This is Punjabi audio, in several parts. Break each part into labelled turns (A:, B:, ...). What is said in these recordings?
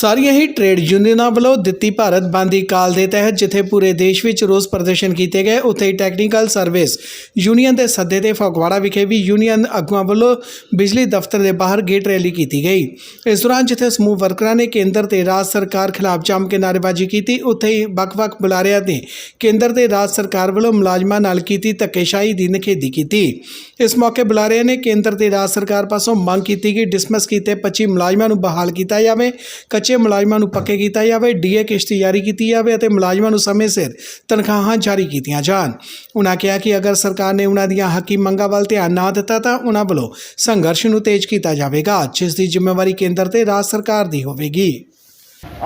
A: ਸਾਰੀਆਂ ਹੀ ਟ੍ਰੇਡ ਯੂਨੀਅਨਾਂ ਵੱਲੋਂ ਦਿੱਤੀ ਭਾਰਤ ਬੰਦ ਦੀ ਕਾਲ ਦੇ ਤਹਿਤ ਜਿੱਥੇ ਪੂਰੇ ਦੇਸ਼ ਵਿੱਚ ਰੋਸ ਪ੍ਰਦਰਸ਼ਨ ਕੀਤੇ ਗਏ, ਉੱਥੇ ਹੀ ਟੈਕਨੀਕਲ ਸਰਵਿਸ ਯੂਨੀਅਨ ਦੇ ਸੱਦੇ ਤੇ ਫਗਵਾੜਾ ਵਿਖੇ ਵੀ ਯੂਨੀਅਨ ਆਗੂਆਂ ਵੱਲੋਂ ਬਿਜਲੀ ਦਫ਼ਤਰ ਦੇ ਬਾਹਰ ਗੇਟ ਰੈਲੀ ਕੀਤੀ ਗਈ। ਇਸ ਦੌਰਾਨ ਜਿੱਥੇ ਸਮੂਹ ਵਰਕਰਾਂ ਨੇ ਕੇਂਦਰ ਤੇ ਰਾਜ ਸਰਕਾਰ ਖਿਲਾਫ ਜੰਮ ਕੇ ਨਾਅਰੇਬਾਜ਼ੀ ਕੀਤੀ, ਉੱਥੇ ਹੀ ਵੱਖ-ਵੱਖ ਬੁਲਾਰਿਆਂ ਨੇ ਕੇਂਦਰ ਤੇ ਰਾਜ ਸਰਕਾਰ ਵੱਲੋਂ ਮੁਲਾਜ਼ਮਾਂ ਨਾਲ ਕੀਤੀ ਧੱਕੇਸ਼ਾਹੀ ਦੀ ਨਿਖੇਧੀ ਕੀਤੀ। ਇਸ ਮੌਕੇ ਬੁਲਾਰਿਆਂ ਨੇ ਕੇਂਦਰ ਤੇ ਰਾਜ ਸਰਕਾਰ ਪਾਸੋਂ ਮੰਗ ਕੀਤੀ ਕਿ ਡਿਸਮਿਸ ਕੀਤੇ 25 ਮੁਲਾਜ਼ਮਾਂ ਨੂੰ ਬਹਾਲ ਕੀਤਾ ਜਾਵੇ। ਕੱਚੇ ਮੁਲਾਜ਼ਮਾਂ ਨੂੰ ਪੱਕੇ ਕੀਤਾ ਜਾਵੇ, ਡੀਏ ਕਿਸ਼ਤੀ ਜਾਰੀ ਕੀਤੀ ਜਾਵੇ ਅਤੇ ਮੁਲਾਜ਼ਮਾਂ ਨੂੰ ਸਮੇਂ ਸਿਰ ਤਨਖਾਹਾਂ ਜਾਰੀ ਕੀਤੀਆਂ ਜਾਣ। ਉਨ੍ਹਾਂ ਕਿਹਾ ਕਿ ਅਗਰ ਸਰਕਾਰ ਨੇ ਉਨ੍ਹਾਂ ਦੀਆਂ ਹੱਕੀ ਮੰਗਾਂ ਵੱਲ ਧਿਆਨ ਨਾ ਦਿੱਤਾ ਤਾਂ ਉਹਨਾਂ ਵੱਲੋਂ ਸੰਘਰਸ਼ ਨੂੰ ਤੇਜ਼ ਕੀਤਾ ਜਾਵੇਗਾ, ਜਿਸ ਦੀ ਜ਼ਿੰਮੇਵਾਰੀ ਕੇਂਦਰ ਤੇ ਰਾਜ ਸਰਕਾਰ ਦੀ ਹੋਵੇਗੀ।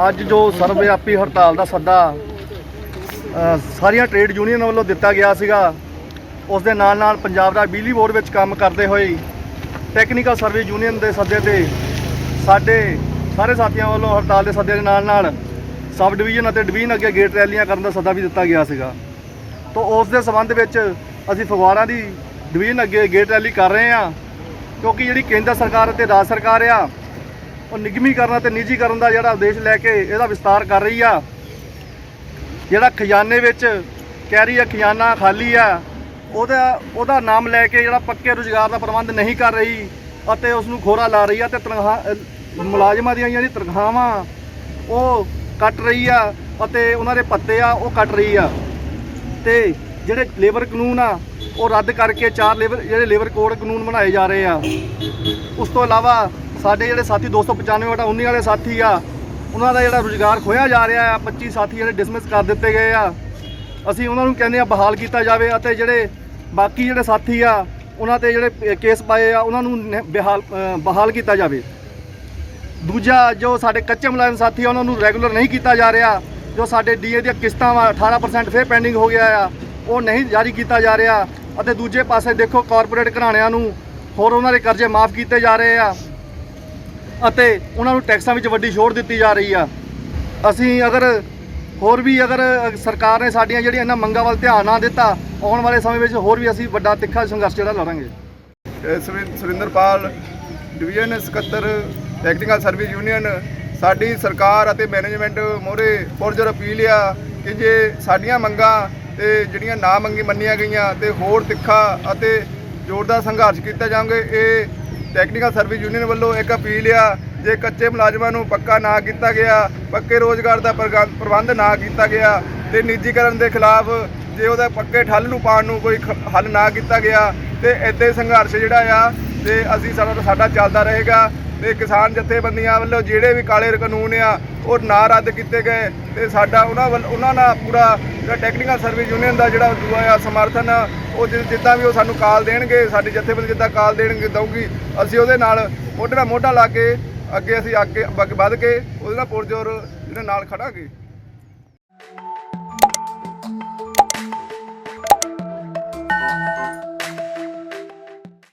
B: ਅੱਜ ਜੋ ਸਰਵਵਿਆਪੀ ਹੜਤਾਲ ਦਾ ਸੱਦਾ ਸਾਰੀਆਂ ਟ੍ਰੇਡ ਯੂਨੀਅਨ ਵੱਲੋਂ ਦਿੱਤਾ ਗਿਆ ਸੀਗਾ, ਉਸ ਦੇ ਨਾਲ ਨਾਲ ਪੰਜਾਬ ਦਾ ਬਿਜਲੀ ਬੋਰਡ ਵਿੱਚ ਕੰਮ ਕਰਦੇ ਹੋਏ ਟੈਕਨੀਕਲ ਸਰਵਿਸ ਯੂਨੀਅਨ ਦੇ ਸੱਦੇ ਤੇ ਸਾਡੇ ਸਾਰੇ ਸਾਥੀਆਂ ਵੱਲੋਂ ਹੜਤਾਲ ਦੇ ਸੱਦੇ ਦੇ ਨਾਲ ਨਾਲ ਸਬ ਡਿਵੀਜ਼ਨ ਅਤੇ ਡਿਵੀਜ਼ਨ ਅੱਗੇ ਗੇਟ ਰੈਲੀਆਂ ਕਰਨ ਦਾ ਸੱਦਾ ਵੀ ਦਿੱਤਾ ਗਿਆ ਸੀਗਾ। ਤੋਂ ਉਸ ਦੇ ਸੰਬੰਧ ਵਿੱਚ ਅਸੀਂ ਫਗਵਾੜਾ ਦੀ ਡਿਵੀਜ਼ਨ ਅੱਗੇ ਗੇਟ ਰੈਲੀ ਕਰ ਰਹੇ ਹਾਂ ਕਿਉਂਕਿ ਜਿਹੜੀ ਕੇਂਦਰ ਸਰਕਾਰ ਅਤੇ ਰਾਜ ਸਰਕਾਰ ਆ, ਉਹ ਨਿਗਮੀਕਰਨ ਅਤੇ ਨਿੱਜੀਕਰਨ ਦਾ ਜਿਹੜਾ ਉਦੇਸ਼ ਲੈ ਕੇ ਇਹਦਾ ਵਿਸਤਾਰ ਕਰ ਰਹੀ ਆ। ਜਿਹੜਾ ਖਜ਼ਾਨੇ ਵਿੱਚ ਕਹਿ ਰਹੀ ਆ, ਖਜ਼ਾਨਾ ਖਾਲੀ ਆ, ਉਹਦਾ ਉਹਦਾ ਨਾਮ ਲੈ ਕੇ ਜਿਹੜਾ ਪੱਕੇ ਰੁਜ਼ਗਾਰ ਦਾ ਪ੍ਰਬੰਧ ਨਹੀਂ ਕਰ ਰਹੀ ਅਤੇ ਉਸ ਨੂੰ ਖੋਰਾ ਲਾ ਰਹੀ ਆ ਤੇ ਤਨਖਾਹ ਮੁਲਾਜ਼ਮਾਂ ਦੀਆਂ ਜਿਹੜੀ ਤਨਖਾਹਾਂ ਉਹ ਕੱਟ ਰਹੀ ਆ ਅਤੇ ਉਹਨਾਂ ਦੇ ਪੱਤੇ ਆ ਉਹ ਕੱਟ ਰਹੀ ਆ। ਤੇ ਜਿਹੜੇ ਲੇਬਰ ਕਾਨੂੰਨ ਆ, ਉਹ ਰੱਦ ਕਰਕੇ ਚਾਰ ਲੇਬਰ, ਜਿਹੜੇ ਲੇਬਰ ਕੋਡ ਕਾਨੂੰਨ ਬਣਾਏ ਜਾ ਰਹੇ ਆ। ਉਸ ਤੋਂ ਇਲਾਵਾ ਸਾਡੇ ਜਿਹੜੇ ਸਾਥੀ 295 ਵਟਾ 19 ਵਾਲੇ ਸਾਥੀ ਆ, ਉਹਨਾਂ ਦਾ ਜਿਹੜਾ ਰੁਜ਼ਗਾਰ ਖੋਇਆ ਜਾ ਰਿਹਾ ਆ 25 ਸਾਥੀ ਜਿਹੜੇ ਡਿਸਮਿਸ ਕਰ ਦਿੱਤੇ ਗਏ ਆ। ਅਸੀਂ ਉਹਨਾਂ ਨੂੰ ਕਹਿੰਦੇ ਆ ਬਹਾਲ ਕੀਤਾ ਜਾਵੇ ਅਤੇ ਜਿਹੜੇ ਬਾਕੀ ਜਿਹੜੇ ਸਾਥੀ ਆ, ਉਹਨਾਂ ਤੇ ਜਿਹੜੇ ਕੇਸ ਪਾਏ ਆ, ਉਹਨਾਂ ਨੂੰ ਨ- ਬਹਾਲ ਬਹਾਲ ਕੀਤਾ ਜਾਵੇ। ਦੂਜਾ ਜੋ ਸਾਡੇ ਕੱਚੇ ਮੁਲਾਜ਼ਮ ਸਾਥੀ ਆ, ਉਹਨਾਂ ਨੂੰ ਰੈਗੂਲਰ ਨਹੀਂ ਕੀਤਾ ਜਾ ਰਿਹਾ। ਜੋ ਸਾਡੇ ਡੀਏ ਦੀਆਂ ਕਿਸ਼ਤਾਂ ਵਾ 18% ਫੇਰ ਪੈਂਡਿੰਗ ਹੋ ਗਿਆ ਆ, ਉਹ ਨਹੀਂ ਜਾਰੀ ਕੀਤਾ ਜਾ ਰਿਹਾ। ਅਤੇ ਦੂਜੇ ਪਾਸੇ ਦੇਖੋ ਕਾਰਪੋਰੇਟ ਘਰਾਣਿਆਂ ਨੂੰ ਹੋਰ ਉਹਨਾਂ ਦੇ ਕਰਜ਼ੇ ਮਾਫ ਕੀਤੇ ਜਾ ਰਹੇ ਆ। ਅਤੇ ਉਹਨਾਂ ਨੂੰ ਟੈਕਸਾਂ ਵਿੱਚ ਵੱਡੀ ਛੋਟ ਦਿੱਤੀ ਜਾ ਰਹੀ ਆ। ਅਸੀਂ ਅਗਰ ਹੋਰ ਵੀ ਅਗਰ ਸਰਕਾਰ ਨੇ ਸਾਡੀਆਂ ਜਿਹੜੀਆਂ ਇਹਨਾਂ ਮੰਗਾਂ ਵੱਲ ਧਿਆਨ ਨਾ ਦਿੱਤਾ, ਆਉਣ ਵਾਲੇ ਸਮੇਂ ਵਿੱਚ ਹੋਰ ਵੀ ਅਸੀਂ ਵੱਡਾ ਤਿੱਖਾ ਸੰਘਰਸ਼ ਜਿਹੜਾ ਲੜਾਂਗੇ।
C: ਇਹ ਸੁਰਿੰਦਰਪਾਲ ਡਿਵੀਜ਼ਨ ਸਕੱਤਰ ਟੈਕਨੀਕਲ ਸਰਵਿਸ ਯੂਨੀਅਨ ਸਾਡੀ ਸਰਕਾਰ ਅਤੇ ਮੈਨੇਜਮੈਂਟ ਮੋਰੇ ਪੁਰਜਰ ਅਪੀਲ ਆ ਕਿ ਜੇ ਸਾਡੀਆਂ ਮੰਗਾਂ ਤੇ ਜਿਹੜੀਆਂ ਨਾ ਮੰਗੀ ਮੰਨੀਆਂ ਗਈਆਂ ਤੇ ਹੋਰ ਤਿੱਖਾ ਅਤੇ ਜ਼ੋਰਦਾਰ ਸੰਘਰਸ਼ ਕੀਤਾ ਜਾਵੇ ਇਹ ਟੈਕਨੀਕਲ ਸਰਵਿਸ ਯੂਨੀਅਨ ਵੱਲੋਂ ਇੱਕ ਅਪੀਲ ਆ, ਜੇ ਕੱਚੇ ਮੁਲਾਜ਼ਮਾਂ ਨੂੰ ਪੱਕਾ ਨਾ ਕੀਤਾ ਗਿਆ, ਪੱਕੇ ਰੋਜ਼ਗਾਰ ਦਾ ਪ੍ਰਗਾ- ਪ੍ਰਬੰਧ ਨਾ ਕੀਤਾ ਗਿਆ ਤੇ ਨਿੱਜੀਕਰਨ ਦੇ ਖਿਲਾਫ ਜੇ ਉਹਦਾ ਪੱਕੇ ਠੱਲ ਨੂੰ ਪਾਉਣ ਨੂੰ ਕੋਈ ਖ- ਹੱਲ ਨਾ ਕੀਤਾ ਗਿਆ ਤੇ ਇੱਦਾਂ ਸੰਘਰਸ਼ ਜਿਹੜਾ ਆ ਤੇ ਅਸੀਂ ਸਾਡਾ ਸਾਡਾ ਚੱਲਦਾ ਰਹੇਗਾ। ਤੇ ਕਿਸਾਨ ਜਥੇਬੰਦੀਆਂ ਵੱਲੋਂ ਜਿਹੜੇ ਵੀ ਕਾਲੇ ਕਾਨੂੰਨ ਆ ਉਹ ਨਾ ਰੱਦ ਕੀਤੇ ਗਏ ਤੇ ਸਾਡਾ ਉਹਨਾਂ ਵੱਲ ਉਹਨਾਂ ਨਾਲ ਪੂਰਾ ਜਿਹੜਾ ਟੈਕਨੀਕਲ ਸਰਵਿਸ ਯੂਨੀਅਨ ਦਾ ਜਿਹੜਾ ਦੂਆ ਆ ਸਮਰਥਨ ਆ, ਉਹ ਜਿ- ਜਿੱਦਾਂ ਵੀ ਉਹ ਸਾਨੂੰ ਕਾਲ ਦੇਣਗੇ ਸਾਡੀ ਜਥੇਬੰਦੀ ਜਿੱਦਾਂ ਕਾਲ ਦੇਣਗੇ ਦਊਗੀ ਅਸੀਂ ਉਹਦੇ ਨਾਲ ਮੋਢੇ ਨਾਲ ਮੋਢਾ ਲਾ ਕੇ ਅੱਗੇ ਅਸੀਂ ਅੱਗੇ ਵਗ- ਵੱਧ ਕੇ ਉਹਦੇ ਨਾਲ ਪੁਰਜੋਰ ਜਿਹੜੇ ਨਾਲ ਖੜਾਂਗੇ।